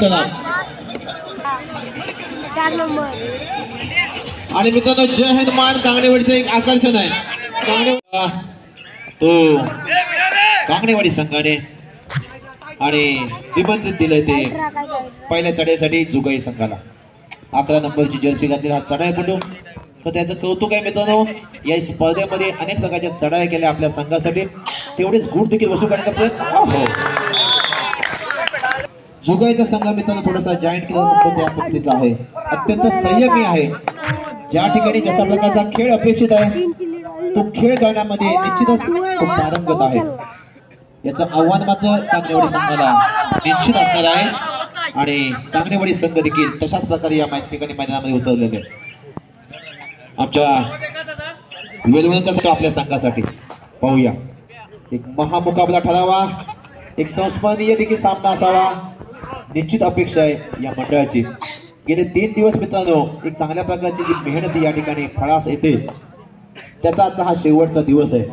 चला. आणि मित्रांनो जय हनुमान कांगणेवाडीचं एक आकर्षण आहे. कांगणे तो कांगणेवाडी संघाने आणि निमंत्रित दिलंय ते पहिल्या चढाईसाठी जुगाई संघाला. अकरा नंबरची जर्सी घातली. हा चढाईपटू तर त्याचं कौतुक आहे मित्रांनो. या स्पर्धेमध्ये अनेक प्रकारच्या चढाई केल्या आपल्या संघासाठी. तेवढेच गुण देखील वसूल करण्याचा प्रयत्न. हो. जुगाईचा संघ मित्रांनो थोडासा जॉईंट केला आहे. अत्यंत संयमी आहे. ज्या ठिकाणी जशा प्रकारचा खेळ अपेक्षित आहे तो खेळ करण्यामध्ये निश्चितच खूप पारंगत आहे. याचं आव्हान मात्र कांगणेवाडी संघाला निश्चित असणार आहे. आणि कांगणेवाडी संघ देखील तशाच प्रकारे या ठिकाणी मैदानामध्ये उतरलेले आहे. आमच्या वेलवणचा संघ आपल्या संघासाठी? पाहूया. एक महामुकाबला ठरावा. एक संस्मरणीय देखील सामना असावा. निश्चित अपेक्षा आहे या मंडळाची. गेले तीन दिवस मित्रांनो एक चांगल्या प्रकारची जी मेहनत या ठिकाणी फळास येते. त्याचा आजचा हा शेवटचा दिवस आहे.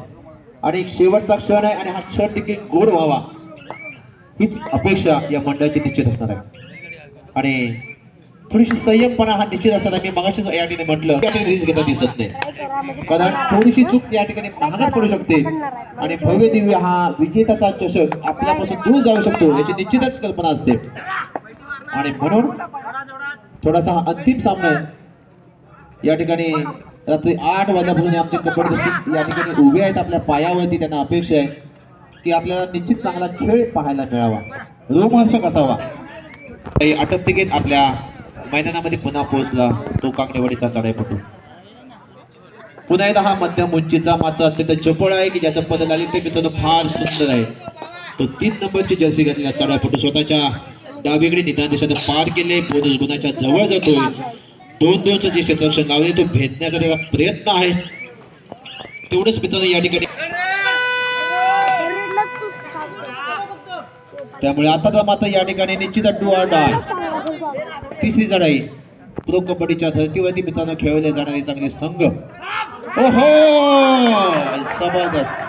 आणि एक शेवटचा क्षण आहे आणि हा क्षण देखील गोड व्हावा. हीच अपेक्षा या मंडळाची निश्चित असणार आहे. आणि थोडीशी संयमपणा हा निश्चित असताना मी मगाशीच या ठिकाणी म्हटलं या ठिकाणी रिस्क घेता दिसत नाही. कारण थोडीशी चूक या ठिकाणी महागात पडू शकते आणि भव्य दिव्य हा विजेताचा चषक आपल्यापासून दूर जाऊ शकतो याची निश्चितच कल्पना असते. आणि म्हणून थोडासा हा अंतिम सामना आहे. या ठिकाणी रात्री आठ वाजल्यापासून आमचे कबड्डी या ठिकाणी उभे आहेत. आपल्या पायावरती त्यांना अपेक्षा आहे की आपल्याला निश्चित चांगला खेळ पाहायला मिळावा. रोमहर्षक असावा. काही आटपतिकेत आपल्या मैदानामध्ये पुन्हा पोहोचला. तो काकडेवाडीचा चढाईपटू. पुन्हा एकदा हा मध्यम उंचीचा मात्र अत्यंत चपळ आहे की ज्याचं पद आले ते मित्रांनो फार सुंदर आहे. तो तीन नंबरची जर्सी घातलेला चढाईपटू स्वतःच्या डावीकडे निदान देशात पार केले. बोनस गुणाच्या जवळ जातोय. दोन दोनचं जे क्षेत्ररक्षण लावले तो भेदण्याचा त्याचा प्रयत्न आहे. तेवढंच मित्रांनो या ठिकाणी त्यामुळे आता तर मात्र या ठिकाणी निश्चित डू आर डाय तिसरी चढाई प्रो कबड्डीच्या धर्तीवरती मित्रांनो खेळले जाणारे चांगले संघ. ओहो! जबरदस्त.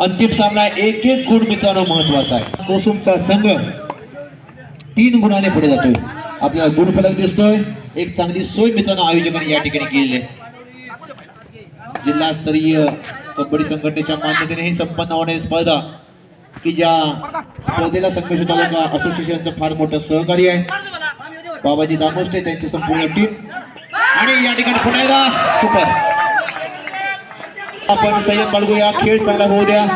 अंतिम सामना एक एक गुण मित्रांनो महत्त्वाचा आहे. कोसुमचा संघ तीन गुणाने पुढे जातोय. आपल्याला गुण फलक दिसतोय. एक चांगली सोय मित्रांनो आयोजकांनी या ठिकाणी केलेली आहे. जिल्हास्तरीय कबड्डी संघटनेच्या मान्यतेने ही संपन्न होणारी स्पर्धा की ज्या स्पर्धेला संघर्ष तालुका असोसिएशनचं फार मोठं सहकार्य आहे. बाबाजी दामोष्टे त्यांची संपूर्ण टीम. आणि या ठिकाणी पुन्हा एकदा सुपर. आपण संयम बाळगूया खेळ चांगला होऊ द्या.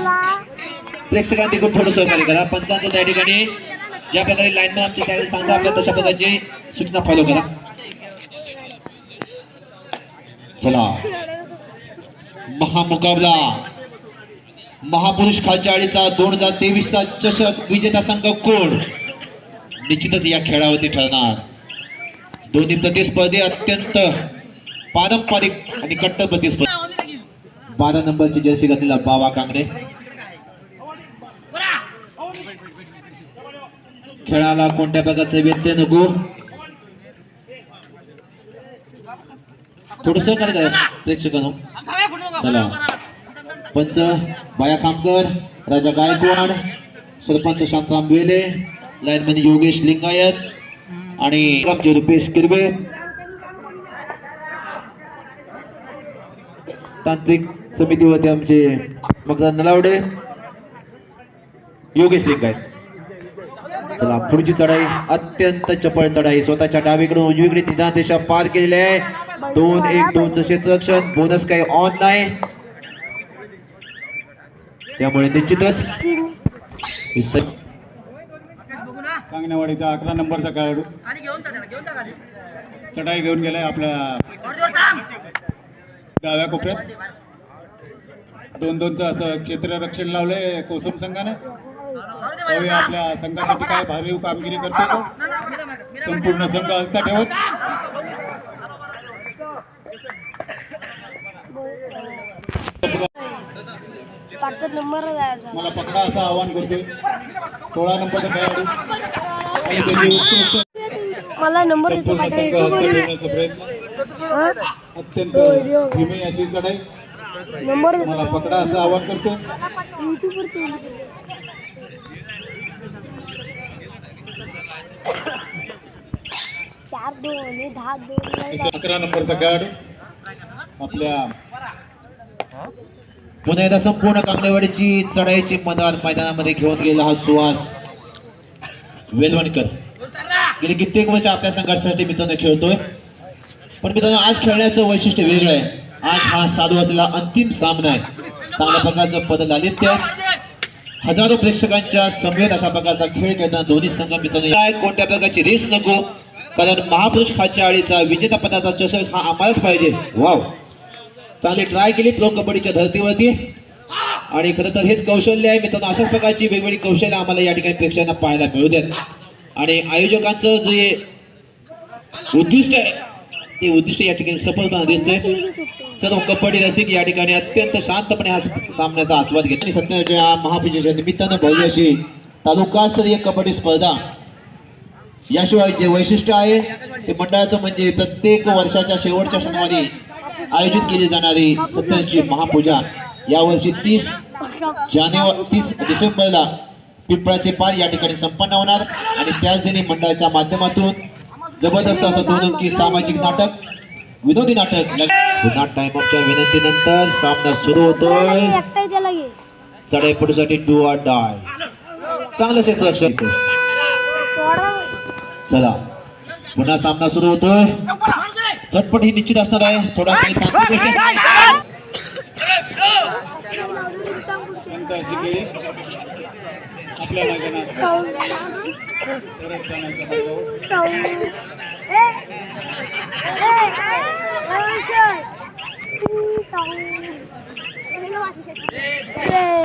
प्रेक्षकांनी खूप थोडं सहकार्य करा. पंचांचं त्या ठिकाणी ज्या प्रकारे लाईनमॅन आमच्या त्यावेळेस सांगतो आपल्या तशा प्रकारची सूचना फॉलो करा. चला. महामुकाबला. महापुरुष खालच्या आळीचा दोन हजार तेवीसचा चषक विजेता संघ कोण? निश्चितच या खेळावरती ठरणार. दोन्ही प्रतिस्पर्धी अत्यंत पारंपरिक आणि कट्टर प्रतिस्पर्धी. बारा नंबरची जर्सी घातलेला बाबा कांगडे. खेळाला कोणत्या प्रकारचे व्यत्यय नको? थोडस करायचं प्रेक्षकांनो. चला. पंच बाया खामकर राजा गायकवाड सरपंच शांताराम वेले लाईनमॅन योगेश लिंगायत आणि आमचे रुपेश किरबे तांत्रिक समितीवरती आमचे मकरान नलावडे योगेश लिंगायत. चला पुढची चढाई अत्यंत चपळ चढाई. स्वतःच्या डावीकडून उजवीकडे निदान देशा पार केलेले आहे. दोन एक दोनचं क्षेत्ररक्षण बोनस काही ऑन नाही. त्यामुळे निश्चितच स- कांगणेवाडीचा अकरा नंबरचा खेळाडू. चढाई घेऊन गेलाय आपल्या डाव्या कोपऱ्यात. दोन दोनचं असं क्षेत्ररक्षण लावलंय कोसम संघाने. पाहूया आपल्या संघासाठी काय भरीव कामगिरी करतो तो? संपूर्ण संघ हलता ठेवत. नंबर मला पकडा असं आवाहन करतोय. सोळा नंबरचा खेळाडू आणि त्याची उत्कृष्ट. मला नंबर संपूर्ण संघ प्रयत्न. हा? अत्यंत धीमे अशी चढाई. नंबर मला पकडा असं आवाहन करतो युट्यूबवर ते चार दोन आणि दहा दोन अकरा नंबरचा खेळाडू आपल्या पुन्हा एकदा संपूर्ण कांगडेवाडीची चढाईची मैदान मैदानामध्ये घेऊन गेला हा सुहास वेलवणकर. गेली कित्येक वर्ष आपल्या संघासाठी मित्रांनो खेळतोय. पण मित्रांनो आज खेळण्याचं वैशिष्ट्य वेगळं आहे. आज हा साधू असलेला अंतिम सामना आहे. चांगल्या प्रकारचं पदलालित्य आहे. हजारो प्रेक्षकांच्या समवेत अशा प्रकारचा खेळ खेळताना दोन्ही संघ मित्रांनी काय कोणत्या प्रकारची रेस नको. कारण महापुरुष खालच्या आळीचा विजेता पदाचा चषक हा आम्हालाच पाहिजे. वाव चांगली ट्राय केली प्रो कबड्डीच्या धर्तीवरती. आणि खरं तर हेच कौशल्य आहे मित्रांनो अशाच प्रकारची वेगवेगळी कौशल्य आम्हाला या ठिकाणी प्रेक्षकांना पाहायला मिळू देत आणि आयोजकांचं जे उद्दिष्ट आहे ते उद्दिष्ट या ठिकाणी सफलताना होताना दिसतंय. सर्व कबड्डी रसिक या ठिकाणी अत्यंत शांतपणे हा सामन्याचा आस्वाद घेत आणि सत्याच्या महापूजेच्या निमित्तानं भव्य अशी तालुकास्तरीय कबड्डी स्पर्धा याशिवाय जे वैशिष्ट्य आहे ते मंडळाचं म्हणजे प्रत्येक वर्षाच्या शेवटच्या शनिवारी आयोजित केली जाणारी सत्यांची महापूजा. यावर्षी तीस जानेवारी तीस डिसेंबरला पिंपळाचे पार या ठिकाणी संपन्न होणार. आणि त्याच दिनी मंडळाच्या माध्यमातून जबरदस्त असं दोन अंकी सामाजिक नाटक विनोदी नाटक. पुन्हा टाइम ऑफच्या विनंतीनंतर सामना सुरू होतोय. चढाईपटूसाठी डू आर डाय चांगलं क्षेत्ररक्षण. चला. पुन्हा सामना सुरू होतोय. झटपट ही निश्चित असणार आहे. थोडा काही आपल्या मैदानात. परत जाण्याच्या मार्गावर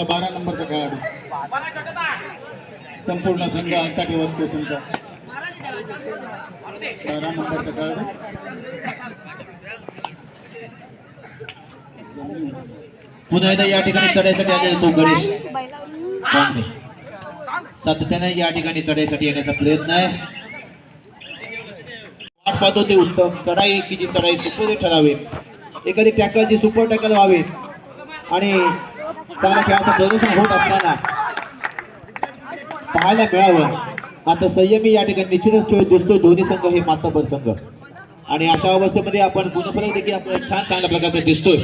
बारा नंबरचा खेळाडू. संपूर्ण संघ आता ठेवत कोसूनचा बारा नंबरचा खेळाडू. पुन्हा एकदा या ठिकाणी चढायसाठी आले तो गणेश. कांबळे. सातत्याने या ठिकाणी चढाईसाठी येण्याचा प्रयत्न आहे. वाट पाहतो ते उत्तम चढाई की जी चढाई सुपर ठरावे. एखादी टॅकलची सुपर टॅकल व्हावे. आणि चांगल्या खेळाचं प्रदर्शन होत असताना पाहायला मिळावं. मात्र संयमी या ठिकाणी निश्चितच खेळ दिसतोय दोन्ही संघ हे मातबर संघ. आणि अशा अवस्थेमध्ये आपण गुणफलक देखील आपल्याला छान चांगल्या प्रकारचा दिसतोय.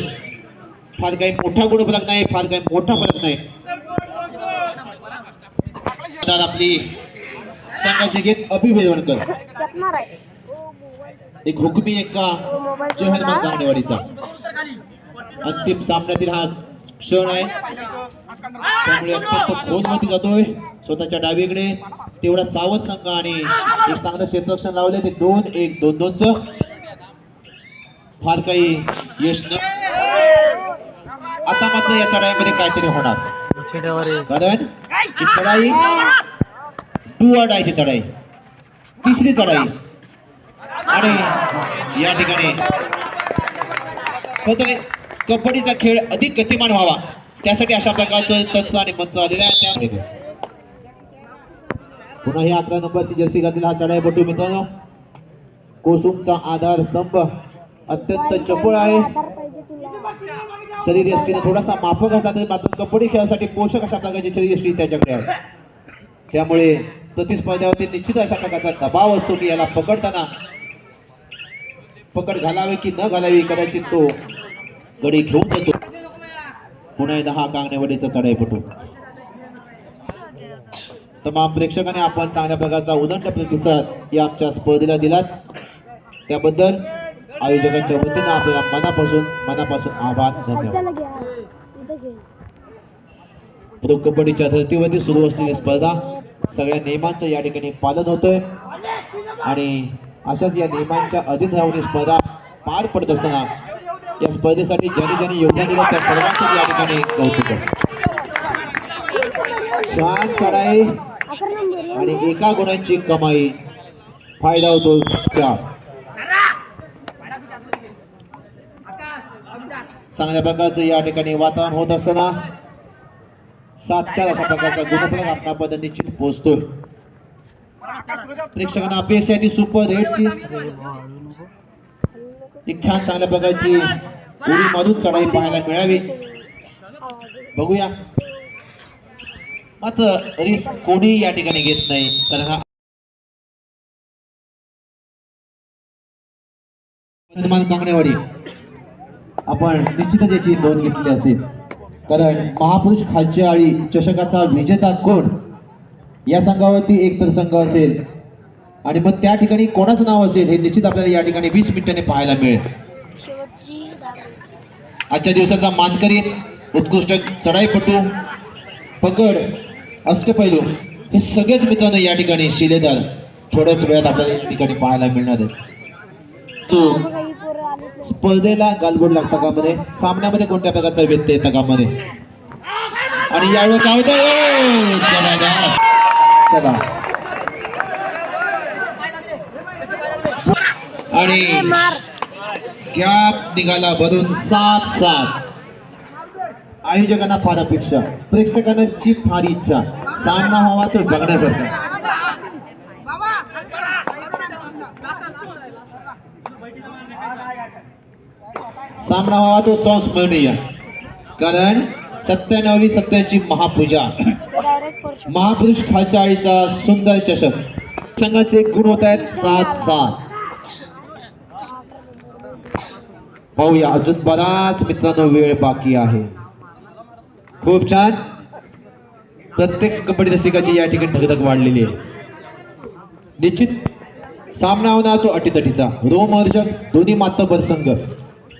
फार काही मोठा गुणफलक नाही फार काही मोठा फरक नाही. आपली संघाचे घेत अभिवेदनकर हो, एक हुकमी एका हो, मोबाईल जहरमान गांडेवाडीचा अंतिम सामन्यातील हा क्षण आहे. त्यामुळे अत्यंत खोलमध्ये जातोय. स्वतःच्या डावीकडे तेवढा सावध संघ आणि एक चांगलं क्षेत्ररक्षण लावले ते दोन एक दोन दोनच. फार काही यश न आता मात्र या चढाईमध्ये काहीतरी होणार. कारण ही चढाई टू अडायची चढाई. तिसरी चढाई. आणि या ठिकाणी खरं तर कबड्डीचा खेळ अधिक गतिमान व्हावा. त्यासाठी अशा प्रकारचं तंत्र आणि मंत्र आलेलं आहे. त्यामध्ये पुन्हा ही अकरा नंबरची जर्सी घातलेला हा चढाईपटू मित्रांनो. कोसुमचा आधार स्तंभ अत्यंत चपळ आहे. शरीर यष्टीने थोडासा माफक असला तरी मात्र कबड्डी खेळासाठी पोषक अशा प्रकारची शरीर यष्टी त्याच्याकडे आहे. त्यामुळे प्रतिस्पर्ध्यावरती निश्चित अशा प्रकारचा दबाव असतो की याला पकडताना पकड घालावी की न घालावी कदाचित तो गडी घेऊन येतो पुन्हा एकदा हा कांगणेवाडीचा चढाईपटू तमाम प्रेक्षकांनी आपण चांगल्या प्रकारचा उदंड प्रतिसाद या आमच्या स्पर्धेला दिलात. त्याबद्दल आयोजकांच्या वतीनं आपल्याला मनापासून मनापासून आभार धन्यवाद. प्रो कबड्डीच्या धर्तीवरती सुरू असलेली स्पर्धा सगळ्या नियमांचं या ठिकाणी पालन होतंय. आणि अशाच या नियमांच्या अधीन राहून स्पर्धा पार पडत असताना या स्पर्धेसाठी ज्यांनी ज्यांनी योगदान दिलं त्या सर्वांचं या ठिकाणी कौतुक छान चढाई आणि एका गुणांची कमाई फायदा होतो चार चांगल्या प्रकारचं या ठिकाणी वातावरण होत असताना सात चार अशा प्रकारचा गुणफलक आपणापर्यंत निश्चित पोहोचतोय प्रेक्षकांना अपेक्षा आहे ती सुपर रेडची एक छान चांगल्या प्रकारची उडी मारून चढाई पाहायला मिळावी. बघूया. मात्र रिस्क कोणी या ठिकाणी घेत नाही. तर हा कांगणेवाडी. आपण निश्चितच याची नोंद घेतली असेल. कारण महापुरुष खालची आळी चषकाचा विजेता कोण? या संघावरती एकतर संघ असेल. आणि मग त्या ठिकाणी कोणाचं नाव असेल हे निश्चित आपल्याला या ठिकाणी वीस मिनिटांनी पाहायला मिळेल. आजच्या दिवसाचा मानकरी उत्कृष्ट चढाईपटू पकड अष्टपैलू हे सगळेच मित्रांनो या ठिकाणी शिलेदार थोड्याच वेळात आपल्याला या ठिकाणी पाहायला मिळणार आहे तो बघा ही पोरं आलीच नाही. स्पर्धेला गालबोट लागतं का मध्ये? सामन्यामध्ये कोणत्या प्रकारचा व्यत्यय येतं का मध्ये? आणि यावेळी काय होतं? चला. आणि गॅप निघाला भरून सात सात. आयोजकांना फार अपेक्षा प्रेक्षकांची फार इच्छा सामना हवा तो बघण्यासारखा. सामना व्हावा तो संस्मरणीय कारण सत्याण्णवी सत्याची महापूजा. महापुरुष खालचाळीचा सुंदर चषक. संघाचे गुण होत आहेत सात सात. पाहूया अजून बराच मित्रांनो वेळ बाकी आहे. खूप छान. प्रत्येक कबड्डी रसिकाची या ठिकाणी धगधग वाढलेली आहे. निश्चित सामना होणार तो अटीतटीचा. रोमहर्षक दोन्ही मातबर संघ.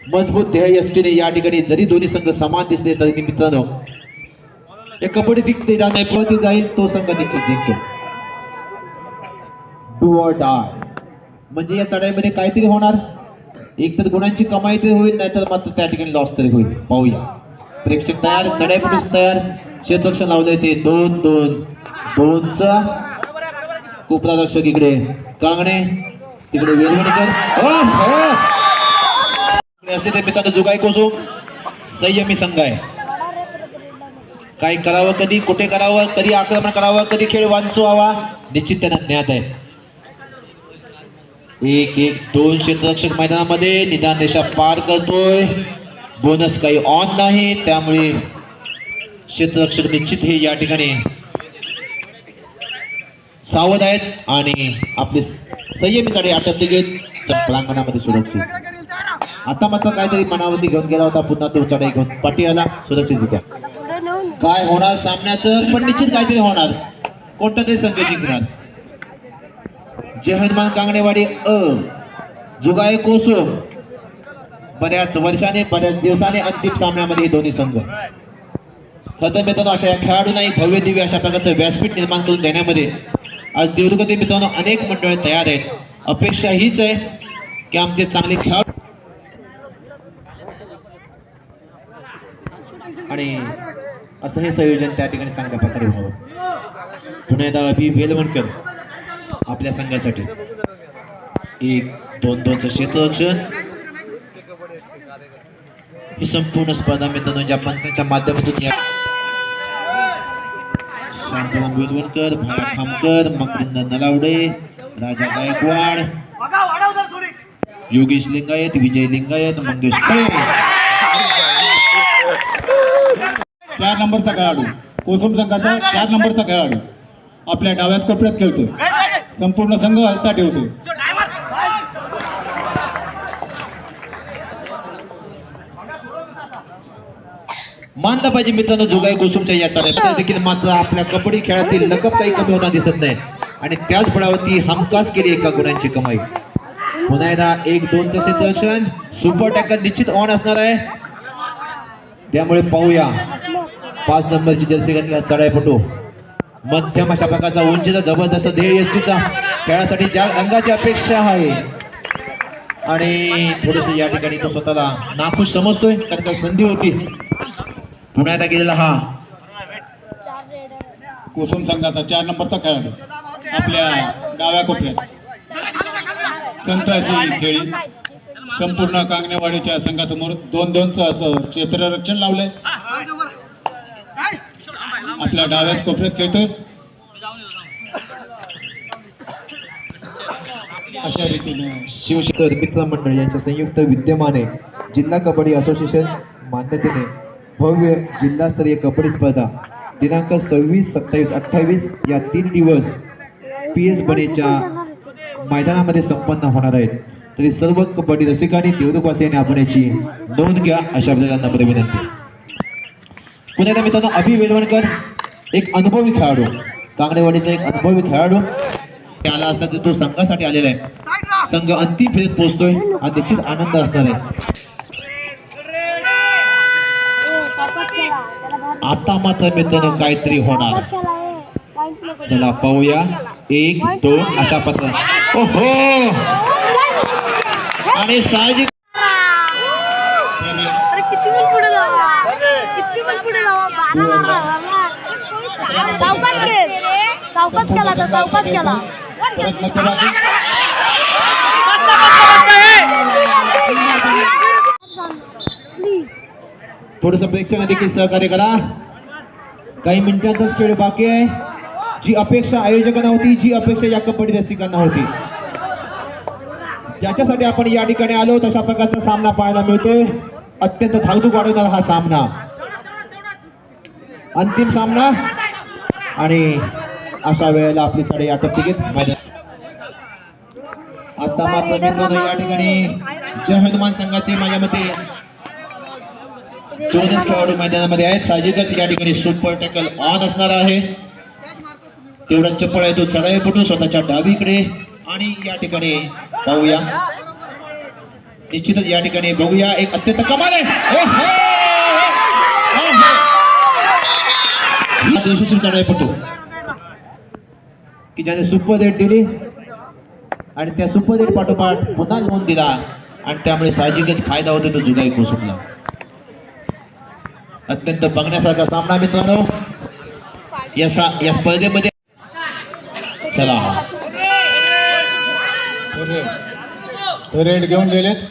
मजबूत ध्येय असलेले या ठिकाणी जरी दोन्ही संघ समान दिसले तरी मित्रांनो या कबड्डी जिंकते जाण्यावरती जाईल तो संघ निश्चित जिंकेल. डू ऑर डाय म्हणजे या चढाईमध्ये काहीतरी होणार. एक तर गुणांची कमाई तरी होईल नाहीतर मात्र त्या ठिकाणी लॉस तरी होईल. पाहूया. प्रेक्षक तयार पण तयार. क्षेत्ररक्षण लावलंय ते दोन दोन दोनचा. कोपरा रक्षक इकडे. कांगणे. तिकडे वेलवणकर. हो. असते ते मित्रांनो जुगाई कोसो. संयमी संघ आहे. काय करावं कधी कुठे करावं कधी आक्रमण करावं कधी खेळ वाचवावा निश्चित त्यांना ज्ञात आहे. एक एक दोन क्षेत्ररक्षक मैदानामध्ये निदान देशा पार करतोय. बोनस काही ऑन नाही त्यामुळे क्षेत्ररक्षक निश्चित हे या ठिकाणी सावध आहेत आणि आपले संयमी साडे आटपते घेत प्रांगणामध्ये सुरक्षित. आता मात्र काहीतरी मनावरती घेऊन गेला होता. पुन्हा तो चढाई घेऊन पाठी आला सुरक्षितरित्या काय होणार सामन्याचं? पण निश्चित काहीतरी होणार. कोणतं तरी संघ जिंकणार जय हनुमान कांगणेवाडी अ. जुगाय कोसो. बऱ्याच वर्षाने बऱ्याच दिवसाने अंतिम सामन्यामध्ये हे दोन्ही संघ. खरं मित्रांनो अशा या खेळाडूंना एक भव्य दिव्य अशा प्रकारचं व्यासपीठ निर्माण करून देण्यामध्ये आज देवदुर्गतील मित्रांनो अनेक मंडळे तयार आहेत. अपेक्षा हीच आहे की आमचे चांगले खेळाडू आणि असं हे संयोजन त्या ठिकाणी चांगल्या प्रकारे व्हावं. पुन्हा एकदा अभि वेलवणकर आपल्या संघासाठी. एक दोन दोनचं क्षेत्ररक्षण ही संपूर्ण स्पर्धा मित्रांनो ज्या पंचांच्या माध्यमातून या शांताराम वेलवणकर भाया खामकर मकरिंद नलावडे राजा गायकवाड योगेश लिंगायत विजय लिंगायत मंगेश खळे चार नंबरचा खेळाडू. कोसम संघाचा चार नंबरचा खेळाडू. आपल्या डाव्याच कोपऱ्यात खेळतो संपूर्ण संघ हलता ठेवतो. मानलं पाहिजे मित्रांनो जोगाई कोसुमच्या या चढाई देखील मात्र आपल्या कबड्डी खेळातील लकप काही कमी होणार दिसत नाही. आणि त्याच बळावरती हमखास केली एका गुणांची कमाई. पुन्हा एकदा एक दोनचं क्षेत्ररक्षण सुपर टॅकर निश्चित ऑन असणार आहे. त्यामुळे पाहूया. पाच नंबरची जर्सी घातलेला चढाईपटू. मध्यम अशा प्रकारचा उंचीचा जबरदस्त ध्येय एसटीचा खेळासाठी ज्या रंगाची अपेक्षा आहे. आणि थोडस या ठिकाणी तो स्वतःला नाखुश समजतोय कारण का संधी होती. पुण्यात गेलेला हा. कुसुम कोसम संघाचा चार नंबरचा खेळाडू. आपल्या डाव्या कोपऱ्यात. संत खेळी. संपूर्ण कांगणेवाडीच्या संघासमोर दोन दोनचं असं क्षेत्ररक्षण लावलंय. आपल्या डाव्याच कोपऱ्यात खेळतो अशा रीतीने शिवशेखर मित्र मंडळ यांच्या संयुक्त विद्यमाने जिल्हा कबड्डी असोसिएशन मान्यतेने भव्य जिल्हास्तरीय कबड्डी स्पर्धा दिनांक सव्वीस सत्तावीस अठ्ठावीस या तीन दिवस पी एस बनेच्या मैदानामध्ये संपन्न होणार आहेत. तरी सर्व कबड्डी रसिकांनी देवदुखवासियांनी आपण याची नोंद घ्या अशा आपल्याला नम्र विनंती. पुन्हा एकदा मित्रांनो अभि वेलवणकर एक अनुभवी खेळाडू. कांगडेवाडीचा एक अनुभवी खेळाडू. आला असता तर तो संघासाठी आलेला आहे. संघ अंतिम फेरीत पोहोचतोय. हा निश्चित आनंद असणार आहे. आता मात्र मित्रांनो काहीतरी होणार. चला पाहूया. एक दोन अशा पत्र ओहो! आणि साहजिक सावकाश खेळ सावकाश केला तर केला. थोडस प्रेक्षकांना देखील सहकार्य करा. काही मिनिटांचाच खेळ बाकी आहे. जी अपेक्षा आयोजकांना होती जी अपेक्षा या कबड्डी रसिकांना होती. ज्याच्यासाठी आपण या ठिकाणी आलो तशा प्रकारचा सामना पाहायला मिळतोय. अत्यंत धाकधूक वाढवणारा हा सामना. अंतिम सामना. आणि अशा वेळेला आपली साडे आटप तिकीट मैदान. आता मात्र मित्रांनो या ठिकाणी. जय हनुमान संघाचे माझ्या मते. दोनच खेळाडू मैदानामध्ये आहेत. साहजिकच या ठिकाणी सुपर टॅकल ऑन असणार आहे. तेवढा चप्पळ आहे तो चढाईपटू स्वतःच्या डावीकडे. आणि या ठिकाणी पाहूया निश्चितच या ठिकाणी बघूया. एक अत्यंत कमाल आहे ओहो! ओहो! हा की ज्याने सुपर डेट दिली आणि त्या सुपर देट पाठोपाठ पुन्हा लिहून दिला आणि त्यामुळे साहजिकच फायदा होतो तो जुगाई कोसुकला अत्यंत बघण्यासारखा सामना मित्रांनो. या सा या स्पर्धेमध्ये चला. तो रेड तो रेड घेऊन गेलेत.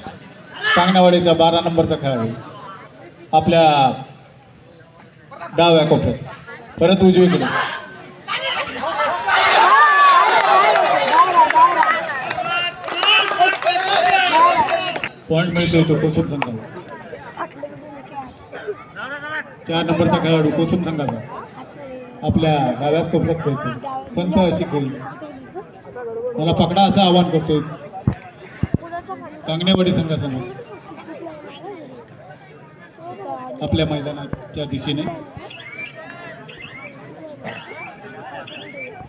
कांगणावाडीचा बारा नंबरचा खेळाडू. आपल्या डाव्या कोपऱ्यात. परत उजवीकडे पॉईंट मिळतोय तो कोसुम संघाला. चार नंबरचा खेळाडू कोसुम संघाचा. आपल्या गाव्यात कोपऱ्यात खेळतो संत अशी खेळी त्याला पकडा असं आवाहन करतोय. कांगणेवाडी संघासमोर. आपल्या मैदानाच्या दिशेने सुखरूप पणे.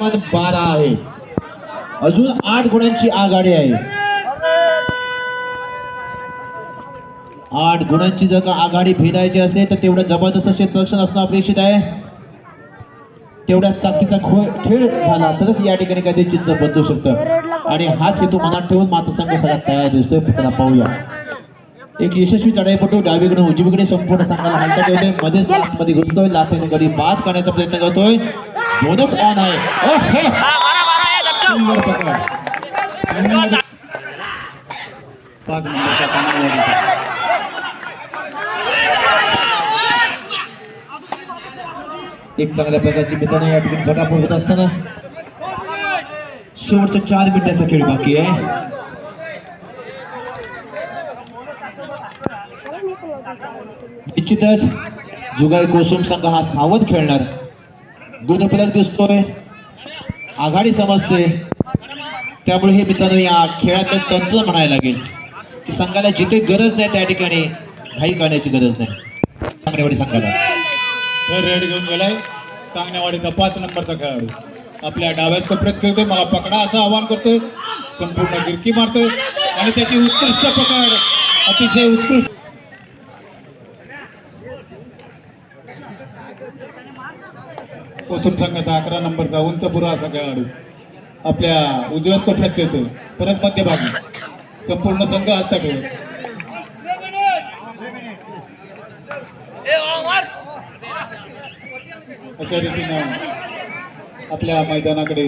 मन बारा आहे. अजून आठ गुणांची आघाडी आहे. आठ गुणांची जर का आघाडी भेदायची असेल तर तेवढं जबरदस्त क्षेत्ररक्षण असणं अपेक्षित आहे. तेवढ्याच ताकदीचा खो खेळ झाला तरच या ठिकाणी काहीतरी चित्र बदलू शकतं. आणि हाच हेतू मनात ठेवून मात्र संघ सगळ्यात तयार दिसतोय. पाहूया. एक यशस्वी चढाईपटू डावीकडे उजवीकडे संपूर्ण संघाला हालता ठेवतोय मध्येच मध्ये घुसतोय. लाथेने गडी बाद करण्याचा प्रयत्न करतोय. बोनस ऑन आहे. पाच. एक चांगल्या प्रकारची मित्रांनो या ठिकाणी झटापट होत असताना. शेवटच्या चार मिनिटाचा खेळ बाकी आहे. निश्चितच जुगाई कोसुम संघ हा सावध खेळणार. दूधफलक दिसतोय. आघाडी समजते. त्यामुळे हे मित्रांनो या खेळातलं तंत्र म्हणायला लागेल. की संघाला जिथे गरज नाही त्या ठिकाणी घाई करण्याची गरज नाही. चांगल्यावाडी संघाला. तर रेड घेऊन गेलाय. कांगणेवाडीचा पाच नंबरचा खेळाडू. आपल्या डाव्याच कपड्यात खेळतोय. मला पकडा असं आवाहन करतोय. संपूर्ण गिरकी मारतोय. आणि त्याची उत्कृष्ट पकड. अतिशय उत्कृष्ट. कोसुम संघाचा अकरा नंबरचा उंच पुरा असा खेळाडू. आपल्या उजव्याच कपड्यात खेळतो. परत मध्यभागी. संपूर्ण संघ आत्ता खेळ अशा रीतीनं आपल्या मैदानाकडे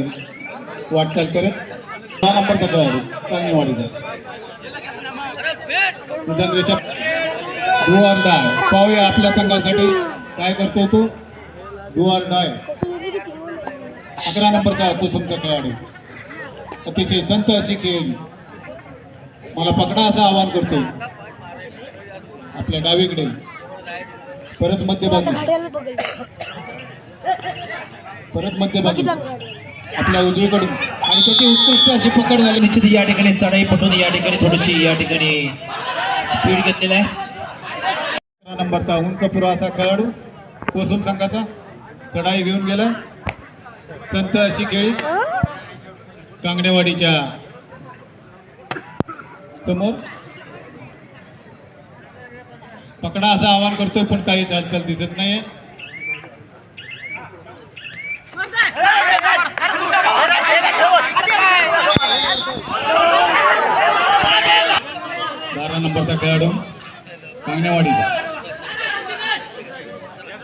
वाटचाल करत दहा नंबरचा खेळाडू कांगणेवाडीचा. उदन रेषा पाहूया आपल्या संघासाठी काय करतोय तो. डू आर अकरा नंबरचा कुसुमचा खेळाडू? अतिशय संत अशी खेळ. मला पकडा असं आवाहन करतो आपल्या डावीकडे. परत मध्यभागी परत मध्यभागी आपल्या उजवीकडून. आणि त्याची उत्कृष्ट अशी पकड झाली. निश्चित या ठिकाणी चढाई पटून या ठिकाणी थोडीशी या ठिकाणी स्पीड घेतलेला आहे. अकरा नंबरचा उंच पुरा असा खेळाडू. कोसुम संघाचा. चढाई घेऊन गेला. संत अशी खेळी कांगडेवाडीच्या समोर. पकडा असं आवाहन करतोय पण काहीच हालचाल दिसत नाहीये. बारा नंबरचा खेळाडू कांगणेवाडीचा.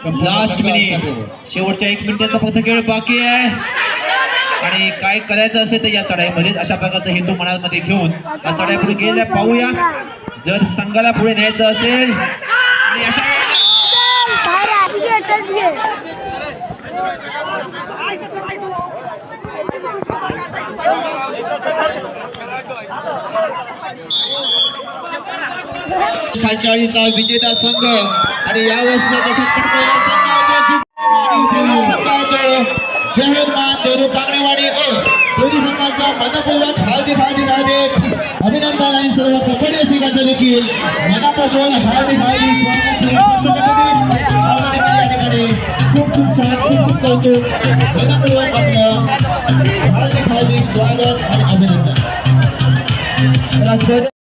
लास्ट मिनिट शेवटच्या एक मिनिटाचा फक्त खेळ बाकी आहे. आणि काय करायचं असेल तर या चढाईमध्येच अशा प्रकारचा हेतू मनामध्ये घेऊन या चढाई पुढे गेल्या पाहूया. जर संघाला पुढे न्यायचं असेल आणि अशा खालच्या विजेता संघ आणि या वर्षाचा संघ आहे तो संघ दोन्ही संघांचा मनपूर्वक हार्दिक हार्दिक हार्दिक अभिनंदन आणि सर्व कबड्डी सिंगाचं देखील मनापासून हार्दिक हार्दिक खूप खूप छान खूप खूप कौतुक. मनपूर्वक आपलं हार्दिक हार्दिक स्वागत आणि अभिनंदन. चला स्पर्धे-